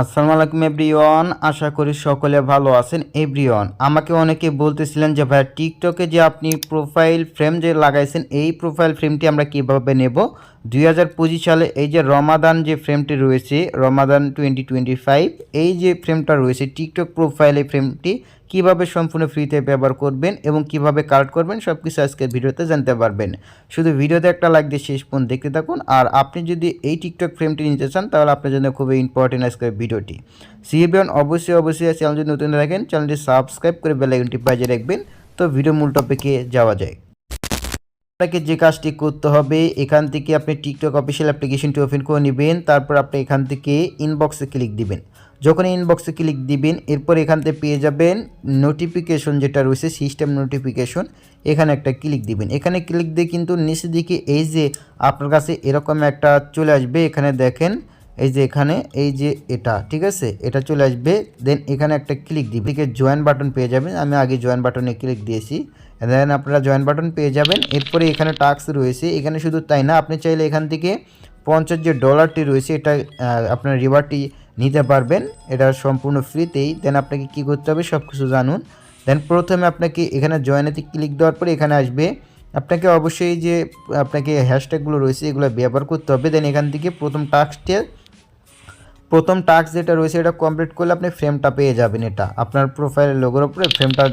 আসসালামু আলাইকুম, এভরিওয়ান। আশা করি সকলে ভালো আছেন। এভরিওয়ান, আমাকে অনেকে বলতেছিলেন যে ভাই টিকটকে যে আপনি প্রোফাইল ফ্রেম যে লাগাইছেন, এই প্রোফাইল ফ্রেমটি আমরা কীভাবে নেব? দুই হাজার পঁচিশ সালে এই যে রমাদান যে ফ্রেমটি রয়েছে, রমাদান টোয়েন্টি এই যে ফ্রেমটা রয়েছে, টিকটক প্রোফাইল এই ফ্রেমটি কীভাবে সম্পূর্ণ ফ্রিতে ব্যবহার করবেন এবং কীভাবে কালেক্ট করবেন সব কিছু আজকের ভিডিওতে জানতে পারবেন। শুধু ভিডিওতে একটা লাইক দিয়ে শেষ পর্যন্ত দেখতে থাকুন আর আপনি যদি এই টিকটক ফ্রেমটি নিতে চান তাহলে আপনার জন্য খুবই ইম্পর্টেন্ট আজকের ভিডিওটি। সিএবিএন অবশ্যই অবশ্যই চ্যানেল যদি নতুন থাকেন, চ্যানেলটি সাবস্ক্রাইব করে বেলাইকনটি বাজিয়ে রাখবেন। তো ভিডিও মূল টপিকে যাওয়া যায়। আপনাকে যে কাজটি করতে হবে, এখান থেকে আপনি টিকটক অফিসিয়াল অ্যাপ্লিকেশনটি ওপেন করে নেবেন, তারপর আপনি এখান থেকে ইনবক্সে ক্লিক দিবেন। যখন ইনবক্সে ক্লিক দিবেন, এরপর এখান থেকে পেয়ে যাবেন নোটিফিকেশন যেটা রয়েছে সিস্টেম নোটিফিকেশন এখানে একটা ক্লিক দিবেন। এখানে ক্লিক দিয়ে কিন্তু নিচের দিকে এই যে আপনার কাছে এরকম একটা চলে আসবে, এখানে দেখেন, এই যে এখানে, এই যে এটা, ঠিক আছে? এটা চলে আসবে দেন এখানে একটা ক্লিক দিবে এদিকে জয়েন বাটন পেয়ে যাবেন। আমি আগে জয়েন বাটনে ক্লিক দিয়েছি। দেন আপনারা জয়েন বাটন পেয়ে যাবেন। এরপরে এখানে টাস্ক রয়েছে। এখানে শুধু তাই না, আপনি চাইলে এখান থেকে পঞ্চাশ যে ডলারটি রয়েছে, এটা আপনার রিওয়ার্ডটি নিতে পারবেন। এটা সম্পূর্ণ ফ্রিতেই। দেন আপনাকে কি করতে হবে? সব কিছু জানুন। দেন প্রথমে আপনাকে এখানে জয়েনেতে ক্লিক দেওয়ার পরে এখানে আসবে। আপনাকে অবশ্যই যে, আপনাকে হ্যাশট্যাগুলো রয়েছে, এগুলো ব্যবহার করতে হবে। দেন এখান থেকে প্রথম টাস্কটা প্রথম টাস্ক যেটা রয়েছে, এটা কমপ্লিট করলে আপনি ফ্রেমটা পেয়ে যাবেন এটা। আপনার প্রোফাইলের লোগোর উপরে ফ্রেমটা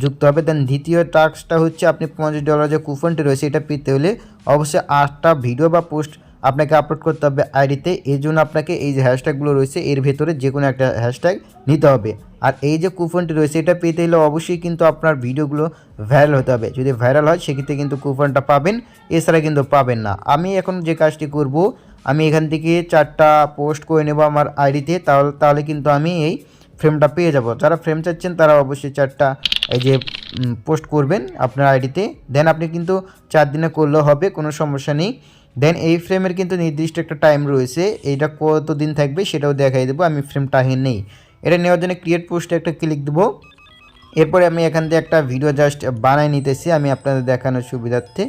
যুক্ত হবে। দেন দ্বিতীয় টাস্কটা হচ্ছে, আপনি পঞ্চাশ ডলার যে কুপনটি রয়েছে, এটা পেতে হলে অবশ্যই আটটা ভিডিও বা পোস্ট আপনাকে আপলোড করতে হবে আইডিতে এই জন্য আপনাকে এই যে হ্যাশট্যাগুলো রয়েছে, এর ভেতরে যে কোনো একটা হ্যাশট্যাগ নিতে হবে। আর এই যে কুপনটি রয়েছে, এটা পেতে হলে অবশ্যই কিন্তু আপনার ভিডিওগুলো ভাইরাল হতে হবে। যদি ভাইরাল হয়, সেক্ষেত্রে কিন্তু কুপনটা পাবেন, এছাড়া কিন্তু পাবেন না। আমি এখন যে কাজটি করব, আমি এখান থেকে চারটা পোস্ট করে নেব আমার আইডিতে তাহলে তাহলে কিন্তু আমি এই ফ্রেমটা পেয়ে যাব। যারা ফ্রেম চাচ্ছেন, তারা অবশ্যই চারটা এই যে পোস্ট করবেন আপনার আইডিতে দেন আপনি কিন্তু চার দিনে করলেও হবে, কোনো সমস্যা নেই। দেন এই ফ্রেমের কিন্তু নির্দিষ্ট একটা টাইম রয়েছে, এইটা কত দিন থাকবে সেটাও দেখাই দেবো, আমি ফ্রেমটা নেই। এটা নেওয়ার জন্য ক্রিয়েট পোস্টে একটা ক্লিক দেবো। এরপরে আমি এখান থেকে একটা ভিডিও জাস্ট বানাই নিতেছি, আমি আপনাদের দেখানোর সুবিধার্থে।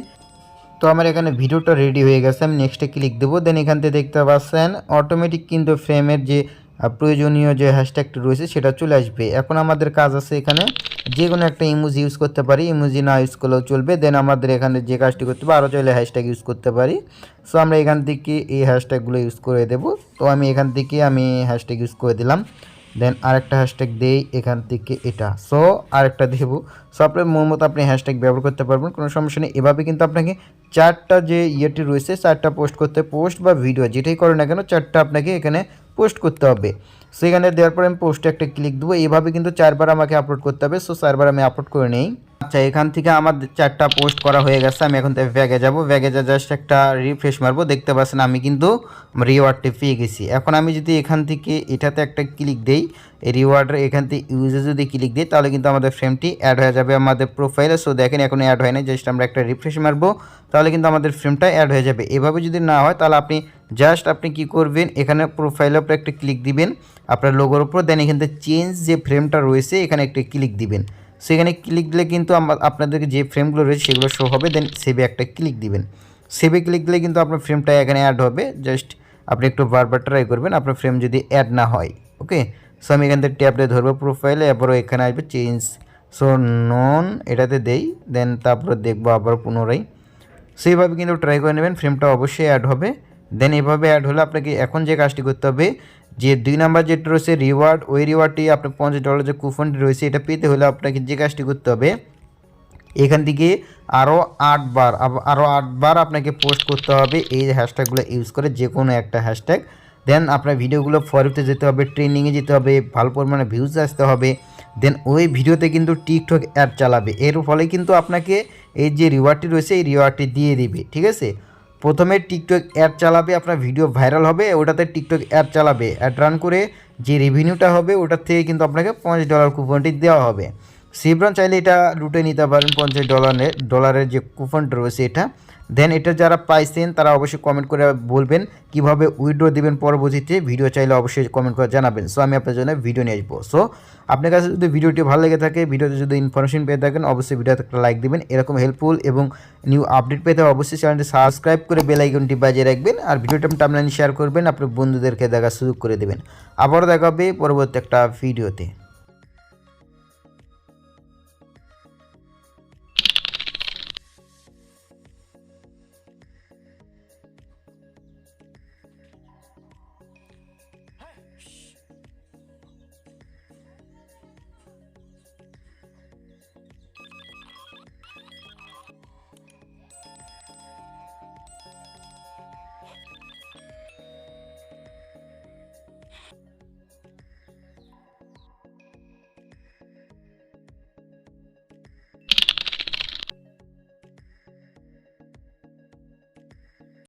তো আমার এখানে ভিডিওটা রেডি হয়ে গেছে, আমি নেক্সটে ক্লিক দেবো। দেন এখান থেকে দেখতে পাচ্ছেন অটোমেটিক কিন্তু ফ্রেমের যে প্রয়োজনীয় যে হ্যাশট্যাগটি রয়েছে সেটা চলে আসবে। এখন আমাদের কাজ আছে এখানে যে কোনো একটা ইমোজ ইউজ করতে পারি। ইমোজি না ইউজ করলেও চলবে। দেন আমাদের এখানে যে কাজটি করতে পারি আরও চাইলে হ্যাশট্যাগ ইউজ করতে পারি। সো আমরা এখান থেকে এই হ্যাশট্যাগুলো ইউজ করে দেব। তো আমি এখান থেকে আমি হ্যাশট্যাগ ইউজ করে দিলাম। দেন আরেকটা হ্যাশট্যাগ দেই এখান থেকে এটা। সো আরেকটা দেব। সো আপনার মন মতো আপনি হ্যাশট্যাগ ব্যবহার করতে পারবেন, কোনো সমস্যা নেই। এভাবে কিন্তু আপনাকে চারটা যে ইয়েটি রয়েছে, চারটা পোস্ট করতে পোস্ট বা ভিডিও যেটাই করেন না কেন, চারটা আপনাকে এখানে পোস্ট করতে হবে। সেখানে দেওয়ার পরে আমি পোস্টে একটা ক্লিক দেবো। এভাবে কিন্তু চারবার আমাকে আপলোড করতে হবে। সো চারবার আমি আপলোড করে নেই। আচ্ছা এখান থেকে আমার চারটা পোস্ট করা হয়ে গেছে, আমি এখন থেকে ব্যাগে যাব। ব্যাগে যা জাস্ট একটা রিফ্রেশ মারবো, দেখতে পাচ্ছেন আমি কিন্তু রিওয়ার্ডটি পেয়ে গেছি। এখন আমি যদি এখান থেকে এটাতে একটা ক্লিক দেই, এই রিওয়ার্ডের এখান থেকে ইউজে যদি ক্লিক দিই, তাহলে কিন্তু আমাদের ফ্রেমটি অ্যাড হয়ে যাবে আমাদের প্রোফাইলে সো দেখেন এখন অ্যাড হয় না জাস্ট আমরা একটা রিফ্রেশ মারবো, তাহলে কিন্তু আমাদের ফ্রেমটা অ্যাড হয়ে যাবে। এভাবে যদি না হয়, তাহলে আপনি জাস্ট আপনি কি করবেন, এখানে প্রোফাইলের উপরে একটা ক্লিক দিবেন, আপনার লোগোর উপর দেন এখান থেকে চেঞ্জ যে ফ্রেমটা রয়েছে, এখানে একটা ক্লিক দিবেন। সেখানে ক্লিক দিলে কিন্তু আপনাদেরকে যে ফ্রেমগুলো রয়েছে সেগুলো শো হবে দেন সেভে একটা ক্লিক দিবেন। সেভে ক্লিক দিলে কিন্তু আপনার ফ্রেমটা এখানে অ্যাড হবে। জাস্ট আপনি একটু বারবার ট্রাই করবেন, আপনার ফ্রেম যদি অ্যাড না হয় ওকে সো আমি এখান থেকে ট্যাপ দিয়ে ধরবো প্রোফাইলে এরপরও এখানে আসবে চেঞ্জ সো নন এটাতে দেই দেন তারপরে দেখব আবার পুনরায়। সেইভাবে কিন্তু ট্রাই করে নেবেন ফ্রেমটা অবশ্যই অ্যাড হবে। দেন এভাবে অ্যাড হলে আপনাকে এখন যে কাজটি করতে হবে, যে দুই নাম্বার যেটা রয়েছে রিওয়ার্ড ওই রিওয়ার্ডটি আপনার পঞ্চাশ ডলার যে কুপনটি রয়েছে, এটা পেতে হলে আপনাকে যে কাজটি করতে হবে, এখান থেকে আরও আটবার আরও আটবার আপনাকে পোস্ট করতে হবে এই হ্যাশট্যাগুলো ইউজ করে যে কোনো একটা হ্যাশট্যাগ দেন আপনার ভিডিওগুলো ফরিতে যেতে হবে ট্রেনিংয়ে যেতে হবে, ভালো পরিমাণে ভিউজ আসতে হবে। দেন ওই ভিডিওতে কিন্তু টিকটক অ্যাড চালাবে, এর ফলে কিন্তু আপনাকে এই যে রিওয়ার্ডটি রয়েছে, এই রিওয়ার্ডটি দিয়ে দিবে, ঠিক আছে? প্রথমে টিকটক অ্যাড চালাবে, আপনার ভিডিও ভাইরাল হবে, ওটাতে টিকটক অ্যাড চালাবে। অ্যাড রান করে যে রেভিনিউটা হবে, ওটার থেকে কিন্তু আপনাকে পঞ্চাশ ডলার কুপনটি দেওয়া হবে। সিব্রন চাইলে এটা লুটে নিতে পারেন, পঞ্চাশ ডলারের ডলারের যে কুপনটা রয়েছে এটা। দেন এটা যারা পাইছেন, তারা অবশ্যই কমেন্ট করে বলবেন, কীভাবে উইড্রো দেবেন পরবর্তীতে। ভিডিও চাইলে অবশ্যই কমেন্ট করে জানাবেন। সো আমি আপনার জন্য ভিডিও নিয়ে আসব। সো আপনার কাছে যদি ভিডিওটি ভালো লেগে থাকে ভিডিওতে যদি ইনফরমেশন পেয়ে থাকেন, অবশ্যই ভিডিওতে একটা লাইক দিবেন। এরকম হেল্পফুল এবং নিউ আপডেট পেতে অবশ্যই চ্যানেলটি সাবস্ক্রাইব করে বেল আইকনটি বাজিয়ে রাখবেন। আর ভিডিওটা টাইমলাইনে শেয়ার করবেন, আপনার বন্ধুদেরকে দেখার সুযোগ করে দেবেন। আবারও দেখা হবে পরবর্তী একটা ভিডিওতে